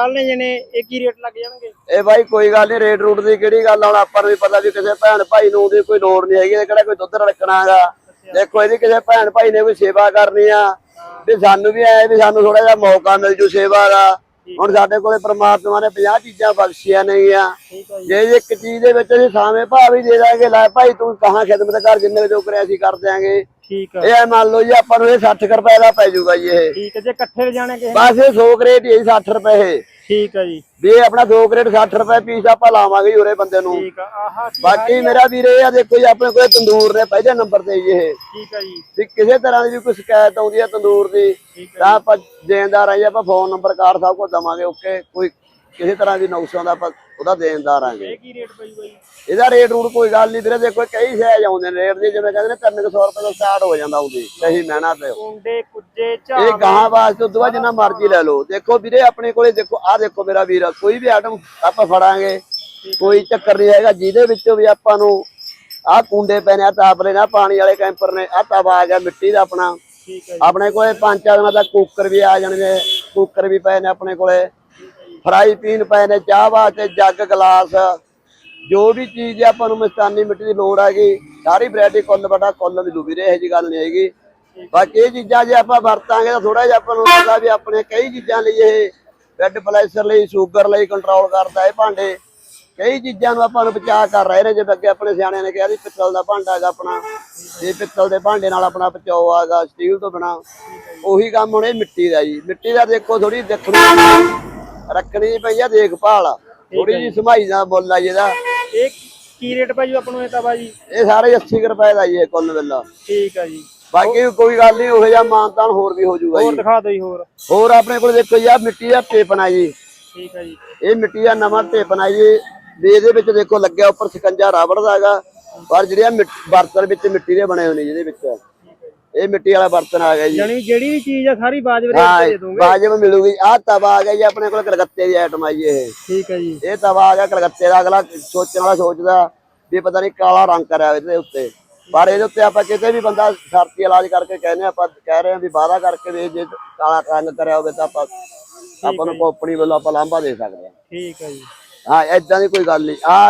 ਚੱਲ ਨੇ ਜਣੇ ਇਹ ਕੀ ਰੇਟ ਲੱਗ ਜਾਣਗੇ? ਇਹ ਬਾਈ ਕੋਈ ਗੱਲ ਨਹੀਂ ਰੇਟ ਰੂਟ ਦੀ ਕਿਹੜੀ ਗੱਲ ਆ, ਹੁਣ ਆਪਾਂ ਨੂੰ ਵੀ ਪਤਾ ਵੀ ਕਿਸੇ ਭੈਣ ਭਾਈ ਨੂੰ ਉਹਦੀ ਕੋਈ ਲੋੜ ਨਹੀਂ ਹੈਗੀ ਇਹ ਕਿਹੜਾ ਕੋਈ ਦੁੱਧ ਰੱਖਣਾਗਾ ਦੇਖੋ ਇਹਦੀ ਕਿਸੇ ਭੈਣ ਭਾਈ ਨੇ ਕੋਈ ਸੇਵਾ ਕਰਨੀ ਆ ਵੀ ਸਾਨੂੰ ਵੀ ਐ ਵੀ ਸਾਨੂੰ ਥੋੜਾ ਜਿਹਾ ਮੌਕਾ ਮਿਲ ਜੂ ਸੇਵਾ ਦਾ। ਹੁਣ ਸਾਡੇ ਕੋਲੇ ਪ੍ਰਮਾਤਮਾ ਨੇ 50 ਚੀਜ਼ਾਂ ਬਖਸ਼ੀਆਂ ਨੇਗੀਆਂ ਠੀਕ ਹੈ ਜੀ। ਜੇ ਇੱਕ ਚੀਜ਼ ਦੇ ਵਿੱਚ ਅਸੀਂ ਸਾਵੇਂ ਭਾਅ ਵੀ ਦੇ ਦਾਂਗੇ ਲੈ ਭਾਈ ਤੂੰ ਕਹਾਂ ਖਿਦਮਤ ਕਰ ਜਿੰਨੇ ਜੋ ਕਰਿਆ ਅਸੀਂ ਕਰ ਦਿਆਂਗੇ। ਠੀਕ ਹੈ ਇਹ ਮੰਨ ਲਓ ਜੀ ਆਪਾਂ ਨੂੰ ਇਹ 60 ਕੁ ਰੁਪਏ ਦਾ ਪੈ ਜਾਊਗਾ ਜੀ ਇਹ। ਠੀਕ ਹੈ ਜੇ ਇਕੱਠੇ ਜਾਣੇ ਕਿਸੇ? ਬਸ ਇਹ 100 ਕਰੇਟ ਹੀ ਹੈ ਜੀ, 60 ਰੁਪਏ ਠੀਕ ਹੈ ਜੀ। ਵੀ ਆਪਣਾ 2 ਕਰੇਟ 60 ਰੁਪਏ ਪੀਸ ਆਪਾਂ ਲਾਵਾਂਗੇ ਉਰੇ ਬੰਦੇ ਨੂੰ। ਠੀਕ ਆ ਆਹਾ ਬਾਕੀ ਮੇਰਾ ਵੀਰ ਇਹ ਆ ਦੇਖੋ ਜੀ ਆਪਣੇ ਕੋਲ ਤੰਦੂਰ ਨੇ ਪਹਿਲੇ ਨੰਬਰ ਤੇ ਜੀ ਇਹ। ਠੀਕ ਹੈ ਜੀ। ਵੀ ਕਿਸੇ ਤਰ੍ਹਾਂ ਦੀ ਵੀ ਕੋਈ ਸ਼ਿਕਾਇਤ ਆਉਂਦੀ ਹੈ ਤੰਦੂਰ ਦੀ ਤਾਂ ਆਪਾਂ ਦੇਣਦਾਰ ਆ ਜੀ ਆਪਾਂ ਫੋਨ ਨੰਬਰ ਕਾਰ ਸਭ ਕੁਝ ਦਵਾਂਗੇ ਓਕੇ ਕੋਈ ਕਿਸੇ ਤਰ੍ਹਾਂ ਦੀ ਨੁਕਸ ਆਉਂਦਾ ਆਪਾਂ ਉਹਦਾ ਦੇਣਦਾਰ ਆਂਗੇ ਇਹ ਕੀ ਰੇਟ ਪਈ ਬਾਈ? ਇਹਦਾ ਰੇਟ ਰੂਟ ਕੋਈ ਗੱਲ ਨਹੀਂ ਵੀਰੇ ਦੇਖੋ ਕਈ ਸਾਈਜ਼ ਆਉਂਦੇ ਨੇ ਰੇਟ ਦੀ ਜਿਵੇਂ ਕਹਿੰਦੇ ਨੇ 300 ਰੁਪਏ ਤੋਂ ਸਟਾਰਟ ਹੋ ਜਾਂਦਾ ਉਹਦੀ ਸਹੀ ਮਿਹਨਤ ਤੇ ਕੁੰਡੇ ਕੁੱਜੇ ਇਹ ਝਾੜ ਗਾਂ ਵਾਸਤੇ ਉਦੋਂ ਬਾਅਦ ਜਿੰਨਾ ਮਰਜ਼ੀ ਲੈ ਲਓ। ਦੇਖੋ ਵੀਰੇ ਆਪਣੇ ਕੋਲੇ ਦੇਖੋ ਆਹ ਦੇਖੋ ਮੇਰਾ ਵੀਰ ਕੋਈ ਵੀ ਆਈਟਮ ਆਪਾਂ ਫੜਾਂਗੇ ਕੋਈ ਚੱਕਰ ਨਹੀਂ ਹੈਗਾ ਜਿਹਦੇ ਵਿੱਚੋਂ ਵੀ ਆਪਾਂ ਨੂੰ ਆਹ ਕੁੰਡੇ ਪਏ ਨੇ ਆਹ ਤਾਪਲੇ ਨੇ ਪਾਣੀ ਵਾਲੇ ਕੈਂਪਰ ਨੇ ਆਹ ਤਵਾ ਆ ਗਿਆ ਮਿੱਟੀ ਦਾ ਆਪਣਾ। ਆਪਣੇ ਕੋਲੇ ਪੰਜ ਚਾਰ ਦਿਨਾਂ ਦਾ ਕੁੱਕਰ ਵੀ ਆ ਜਾਣਗੇ ਕੁੱਕਰ ਵੀ ਪਏ ਨੇ ਆਪਣੇ ਕੋਲੇ। ਫਰਾਈ ਪੀਨ ਪਏ ਨੇ, ਚਾਹ ਵਾਸਤੇ ਜੱਗ ਗਲਾਸ। ਜੋ ਵੀ ਚੀਜ਼ ਆਪਾਂ ਨੂੰ ਮਸਤਾਨੀ ਮਿੱਟੀ ਦੀ ਲੋੜ ਹੈਗੀ। ਸਾਰੀ ਵੈਰਾਈਟੀ ਕੁੱਲ ਬੜਾ ਕੁੱਲ ਮਿਲੂ ਵੀਰੇ ਇਹੋ ਜੀ ਗੱਲ ਨਹੀਂ ਹੈਗੀ। ਬਾਕੀ ਇਹ ਚੀਜ਼ਾਂ ਜੇ ਆਪਾਂ ਵਰਤਾਂਗੇ ਤਾਂ ਥੋੜਾ ਜਿਹਾ ਆਪਾਂ ਨੂੰ ਲੱਗਦਾ ਵੀ ਆਪਣੇ ਕਈ ਚੀਜ਼ਾਂ ਲਈ ਇਹ ਬਲੱਡ ਪ੍ਰੈਸ਼ਰ ਲਈ ਸ਼ੂਗਰ ਲਈ ਕੰਟਰੋਲ ਕਰਦਾ ਇਹ ਭਾਂਡੇ। ਕਈ ਚੀਜ਼ਾਂ ਨੂੰ ਆਪਾਂ ਨੂੰ ਬਚਾ ਕਰ ਰਹੇ ਨੇ, ਜਿਵੇਂ ਅੱਗੇ ਆਪਣੇ ਸਿਆਣਿਆਂ ਨੇ ਕਿਹਾ ਸੀ ਪਿੱਤਲ ਦਾ ਭਾਂਡਾ ਹੈਗਾ ਆਪਣਾ। ਇਹ ਪਿੱਤਲ ਦੇ ਭਾਂਡੇ ਨਾਲ ਆਪਣਾ ਬਚਾਓ ਹੈਗਾ ਸਟੀਲ ਤੋਂ ਬਿਨਾ। ਉਹੀ ਕੰਮ ਹੁਣ ਇਹ ਮਿੱਟੀ ਦਾ ਜੀ। ਮਿੱਟੀ ਦਾ ਦੇਖੋ ਥੋੜੀ ਦੇਖਣੀ। ਰੱਖਣੀ ਪਈ ਆ ਦੇਖਭਾਲ ਥੋੜੀ ਜੀ। ਸਮਾਈ ਦਾ ਮੁੱਲ ਆ ਜੀ ਇਹਦਾ। ਇਹ ਕੀ ਰੇਟ ਪਈ ਆਪਾਂ ਨੂੰ ਇਹ ਤਾਂ ਬਾਜੀ ਇਹ ਸਾਰੇ 80 ਕੁ ਰੁਪਏ ਦਾ ਜੀ ਕੁੱਲ ਬਿੱਲ। ਠੀਕ ਹੈ ਜੀ। ਬਾਕੀ ਕੋਈ ਗੱਲ ਨਹੀਂ ਉਹ ਜਿਹਾ ਮਾਨਤਾਨ ਹੋਰ ਵੀ ਹੋ ਜਾਊਗਾ ਹੋਰ ਜੀ। ਦਿਖਾ ਦਿਓ ਜੀ ਹੋਰ। ਹੋਰ ਆਪਣੇ ਕੋਲ ਦੇਖੋ ਜੀ ਮਿੱਟੀ ਦਾ ਟੇਪਨ ਆ ਜੀ। ਠੀਕ ਹੈ ਜੀ। ਇਹ ਮਿੱਟੀ ਦਾ ਨਵਾਂ ਟੇਪਨ ਆ ਜੀ। ਵੀ ਇਹਦੇ ਵਿੱਚ ਦੇਖੋ ਲੱਗਿਆ ਉੱਪਰ ਸਕੰਜਾ ਰਬੜ ਦਾ ਹੈਗਾ। ਪਰ ਜਿਹੜੀਆਂ ਬਰਤਨ ਵਿੱਚ ਮਿੱਟੀ ਦੇ ਬਣੇ ਹੋਏ ਨੇ ਜਿਹਦੇ ਵਿੱਚ। ਇਹ ਮਿੱਟੀ ਵਾਲਾ ਬਰਤਨ ਆ ਗਿਆ ਜੀ। ਜਾਣੀ ਜਿਹੜੀ ਵੀ ਚੀਜ਼ ਆ ਸਾਰੀ ਬਾਜਬ ਰੇਟ ਤੇ ਦੇ ਦੋਗੇ ਬਾਜਬ ਮਿਲੂਗੀ। ਆਹ ਤਵਾ ਆ ਗਿਆ ਜੀ ਆਪਣੇ ਕੋਲ ਕਲਕੱਤੇ ਦੀ ਆਈਟਮ ਆ ਜੀ ਇਹ। ਠੀਕ ਹੈ ਜੀ। ਇਹ ਤਵਾ ਆ ਗਿਆ ਕਲਕੱਤੇ ਦਾ ਅਗਲਾ ਸੋਚਣ ਵਾਲਾ ਸੋਚਦਾ ਵੀ ਪਤਾ ਨਹੀਂ ਕਾਲਾ ਰੰਗ ਕਰਿਆ ਇਹਦੇ ਉੱਤੇ। ਪਰ ਇਹਦੇ ਉੱਤੇ ਆਪਾਂ ਕਿਤੇ ਵੀ ਬੰਦਾ ਸ਼ਰਤੀ ਇਲਾਜ ਕਰਕੇ ਕਹਿੰਦੇ ਆਪਾਂ ਕਹਿ ਰਹੇ ਹਾਂ ਵੀ ਵਾਅਦਾ ਕਰਕੇ ਵੀ ਜੇ ਕਾਲਾ ਰੰਗ ਕਰਿਆ ਹੋਵੇ ਤਾਂ ਆਪਾਂ ਆਪਾਂ ਨੂੰ ਕੰਪਨੀ ਵੱਲੋਂ ਆਪਾਂ ਲਾਂਭਾ ਦੇ ਸਕਦੇ ਹਾਂ। ਠੀਕ ਹੈ ਜੀ। ਹਾਂ ਏਦਾਂ ਦੀ ਕੋਈ ਗੱਲ ਨਹੀਂ। ਆ